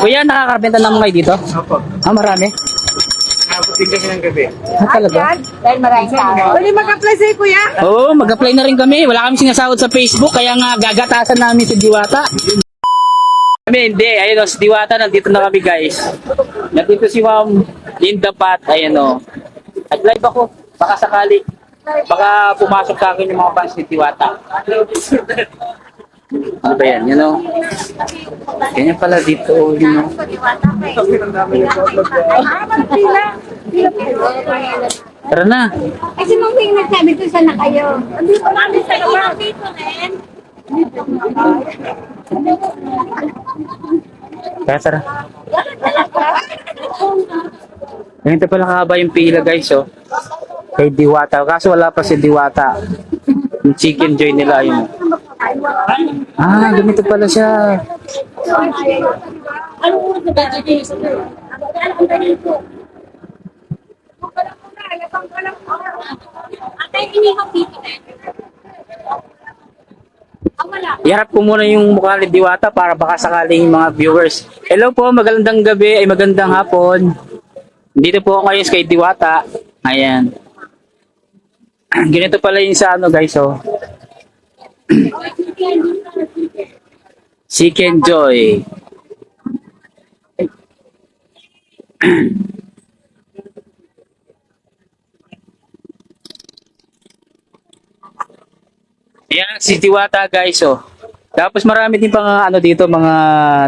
Kuya, nakakarbenta naman kayo dito? Opo. Ah, marami? Nabutin kami ng gabi. Ah, talaga? Dahil maraming tao. Pwede mag-apply sa'yo, kuya? Oo, mag-apply na rin kami. Wala kami sinasahod sa Facebook, kaya nga gagatasan namin si Diwata. Kami, hindi. Ayun o, si Diwata, nandito na kami guys. Nandito si Ma'am Linda Pat. Ayan o. Nag-live ako. Baka sakali. Baka pumasok sa akin yung mga fans ni Diwata. Ano ba yan? Yan o. Ganyan pala dito. oh, Yun o. Tara na. Kasi nung may nagsabi ko sana kayo. Andito namin sa labas. Dito rin. Tara, tara. Ganito pala kahaba yung pila guys, oh. Kay Diwata. Kaso wala pa si Diwata. Yung chicken joy nila yun. Ah, ganito pala siya. Ano mo gadget niyo? Ano ang ganito? Ah. Iharap ko muna yung mukha ni Diwata para baka sakaling mga viewers. Hello po, magandang gabi, ay magandang hapon. Dito po ako ngayon kay Diwata. Ayan. Ganito pala yung sa ano guys, oh. Chicken Joy. Ayan, si Diwata guys, oh. Tapos marami din pang ano dito, mga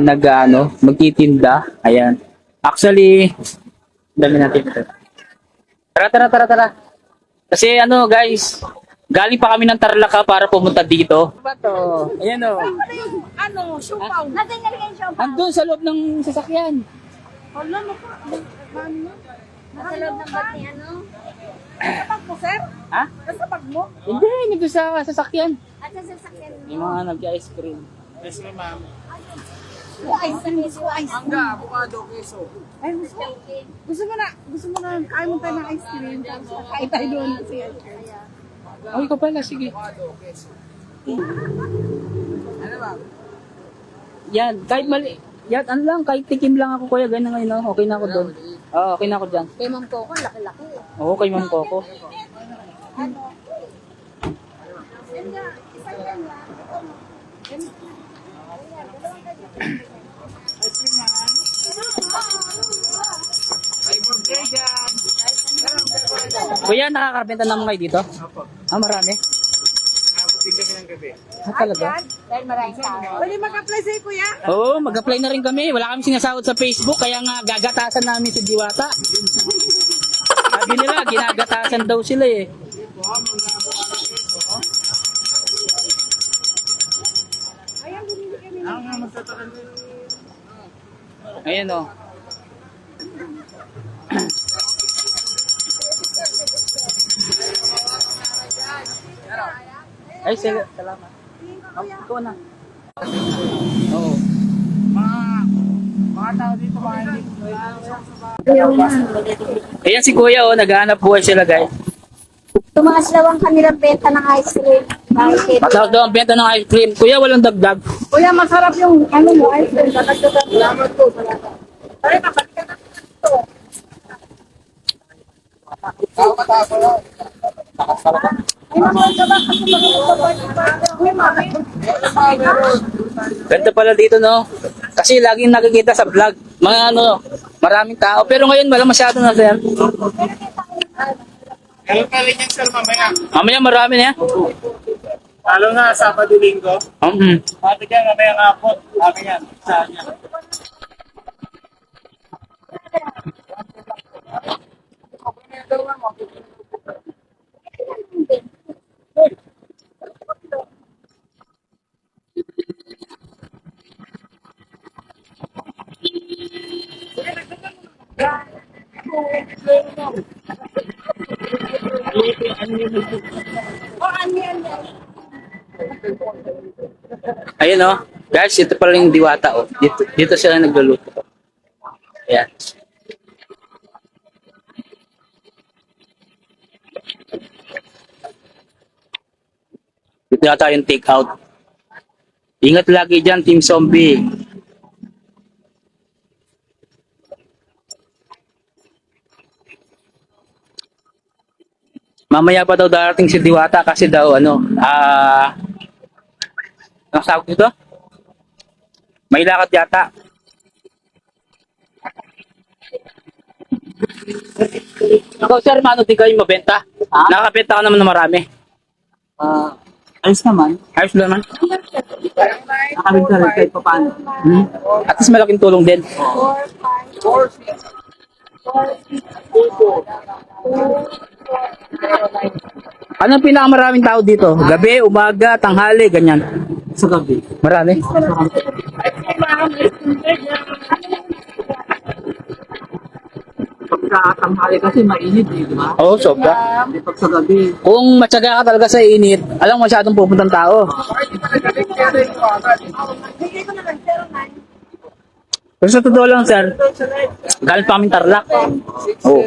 nag ano, magtitinda. Ayan. Actually, dami natin ito. Tara, tara, tara, tara. Kasi ano guys, galing pa kami ng Tarlac para pumunta dito. Ano ba to? Ayan oh. Ano, siupaw. Nasaan na rin yung shop? Andun sa loob ng sasakyan. Hala, naku. Ano? Nasa loob ng bag ni ano? Nasa bag mo, sir? Ha? Nasa bag mo? Hindi, nandun sa sasakyan. At sa sasakyan mo. Yung mga nag-ice cream. Yes, ma'am. Ice mismo. Ice Hangga, avocado, queso. Ay, gusto, gusto mo na, gusto mo na, kaya mo tayo ng ice cream, tapos kakain tayo doon sa ice cream. Oh, ikaw pala, sige. Ano ba? Yan, kahit mali. Yan, ano lang, kahit tikim lang ako kuya, ganyan ngayon, oh. okay na ako doon. Oo, okay na ako dyan. Kay Ma'am Coco, laki-laki. Oo, kay Ma'am Coco. Ay, birthday dyan. Kuya, nakakarbenta naman kayo dito? Opo. Ah, marami? Nabutin kami ng gabi. Ah, talaga? Dahil maraming tao. Pwede mag-apply sa'yo, kuya? Oo, mag-apply na rin kami. Wala kami sinasahod sa Facebook, kaya nga gagatasan namin si Diwata. Sabi nila, ginagatasan daw sila eh. Ayan oh. Ay, sila, salamat. Oh, ikaw na. Oo. Mga, mga tao dito, mga hindi. Ayan si Kuya oh, naghahanap buhay sila guys. Tumaas daw ang kanilang benta ng ice cream. Bakit? Mataas daw ang benta ng ice cream. Kuya, walang dagdag. Kuya, masarap yung, ano mo, ice cream. Tatagdagan. Salamat po, salamat. Ay, kapalitan na ito. Ay, naman ka ba? Ganda pala dito no. Kasi laging nakikita sa vlog. Mga ano, maraming tao. Pero ngayon wala masyado na sir. Meron pa rin yan, sir, mamaya. Mamaya marami na yan. Lalo na, Sabado, Linggo. Um, Pati dyan, mamaya nga po. Sabi yan, saan yan. Ayun oh. Guys, ito pala yung diwata oh. Dito, dito sila nagluluto. Ayan. Dito yata yung take out. Ingat lagi dyan, Team Zombie. Mamaya pa daw darating si Diwata kasi daw ano, ah, ang tawag dito? May lakad yata. Ikaw sir, maano di kayo mabenta? Nakakabenta ka naman na marami. Ah, ayos naman. Ayos naman. Nakabenta rin kahit pa paano. Hmm. At least malaking tulong din. Ano ang pinakamaraming tao dito? Gabi, umaga, tanghali, ganyan. Sa gabi. Marami. Pagkatanghali kasi mainit eh, di ba? Oo, oh, sobra. Hindi pag sa gabi. Kung matyaga ka talaga sa init, alam mo masyadong pupuntang tao. Pero sa totoo lang, sir, galing pa kami Tarlac. Oo.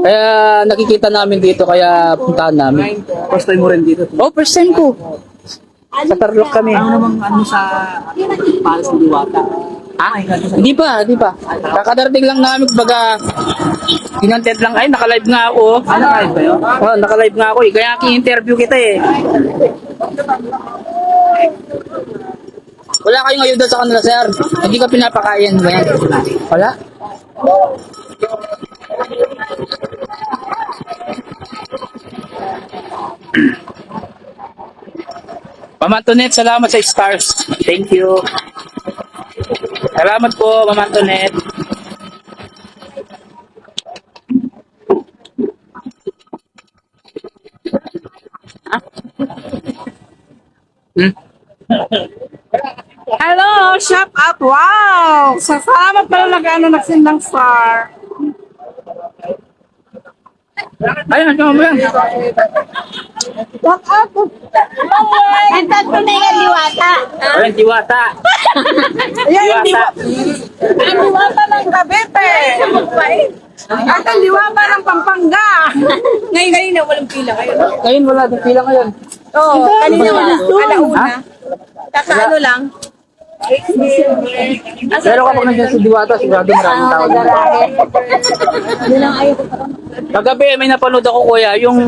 Kaya nakikita namin dito, kaya puntahan namin. First time mo rin dito. Oh, first time ko. Sa Tarlac kami. Ano namang ano sa para sa diwata? Ah, hindi pa, hindi pa. Kakadarating lang namin, baga, kinontent lang. Ay, naka-live nga ako. Ano kahit ba yun? Oh, naka-live nga ako eh. Kaya ki-interview kita eh. Wala kayong doon sa kanila, sir. Hindi ka pinapakain. Ganyan. Wala? Mama Antoinette, salamat sa stars. Thank you. Salamat po, Mama Antoinette. Hmm? Up. Wow! Sa salamat pala nag ano nagsindang star. Ayun, ano mo yan? Walk up. Ang tatlo na yung liwata. Ayun, diwata. Ayan yung Diwata. diwa. Ang diwata ng Cavite. At ang diwata ng Pampanga. Ngayon kanina walang pila kayo. Ngayon, wala. Pila ngayon. Oo, kanina wala. Alauna. Kakaano lang. Pero kapag nandiyan si Diwata, sigurado maraming tao dito. Kagabi, may napanood ako, kuya, yung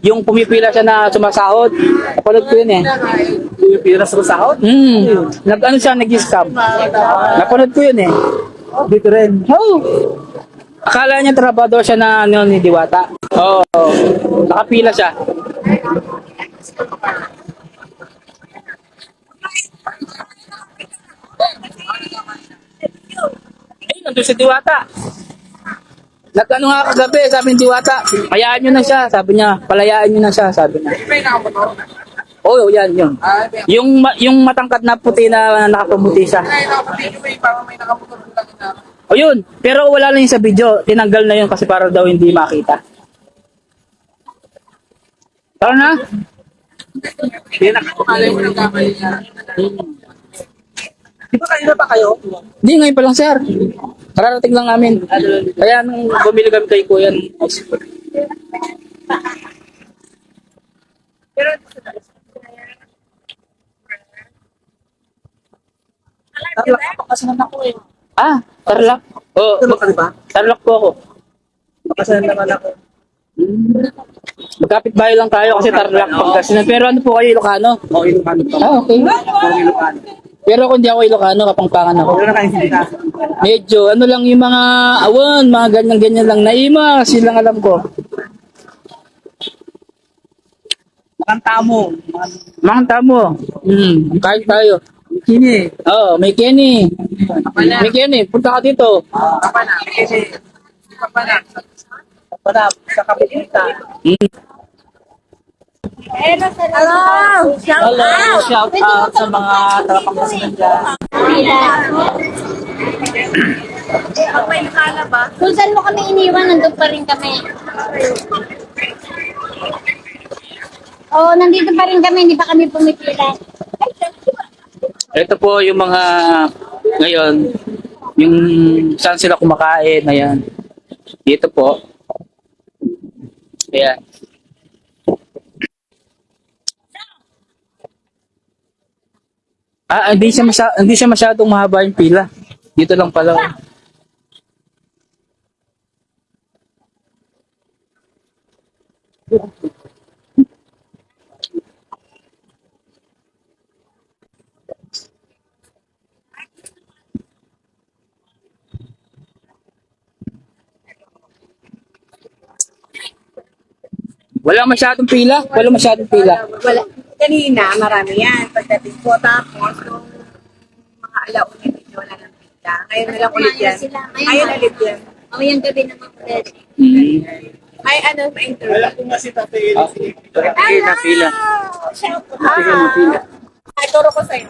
yung pumipila siya na sumasahod. Napanood ko yun eh. Pumipira sa sahod? Hmm. Nag, ano siya, nag-scam. Napanood ko yun eh. Dito rin. Oh. Akala niya trabado siya na ano ni Diwata. Oo. Oh, nakapila siya. Nandun si Diwata. Nag-ano nga kagabi, sabi ni Diwata, hayaan nyo na siya. Sabi niya, palayaan nyo na siya, sabi niya. Oo, oh, yan, yun. Yung, yung matangkad na puti na nakapumuti siya. O yun, pero wala lang yun sa video. Tinanggal na yun kasi para daw hindi makita. Tara na. Hindi nakakumalay mo ng. Di ba kanina pa kayo? Hindi, ngayon pa lang sir. Kararating lang namin. Kaya nung bumili kami kay Kuya ng ice cream. Tarlac pa kasanan ako eh. Ah, Tarlac. Oo, Tarlac ka di ba? Tarlac po ako. Pakasanan naman ako. Magkapit bahay lang tayo kasi Tarlac Pangasinan. Pero ano po kayo, Ilocano? Oo, Ilocano pa. Ah, okay. Oo, Ilocano. Pero kung di ako Ilocano, kapangpangan ako. Medyo, ano lang yung mga awan, mga ganyan-ganyan lang. Naima, silang alam ko. Makanta mo. Hmm, kahit tayo. Kini. Oo, oh, may Kenny. May Kenny, punta ka dito. Kapana. Kasi. Kapana. Kapana. Sa kapitita. Hmm. Hello! Shout Hello, out! shout out sa mga tagapangkasinan dyan. Pag may nakala ba? Kung saan mo kami iniwan, nandun pa rin kami. Oo, nandito pa rin kami, hindi pa kami pumipila. Ito po yung mga ngayon, yung saan sila kumakain, ayan. Dito po. Ayan. Ah, hindi siya masya, hindi siya masyadong mahaba yung pila. Dito lang pala. Wala masyadong pila. Wala masyadong pila. Wala. Kanina, marami yan. Pagdating ko, tapos, Ngayon na lang ulit yan. sila. Ngayon Ngayon ulit yan. Mamayang gabi naman ulit. May ano, may interview. Alam ko nga si Tate Elsie. Sige, ah, napila. Shout out. Napila. Ay, turo ko sa'yo.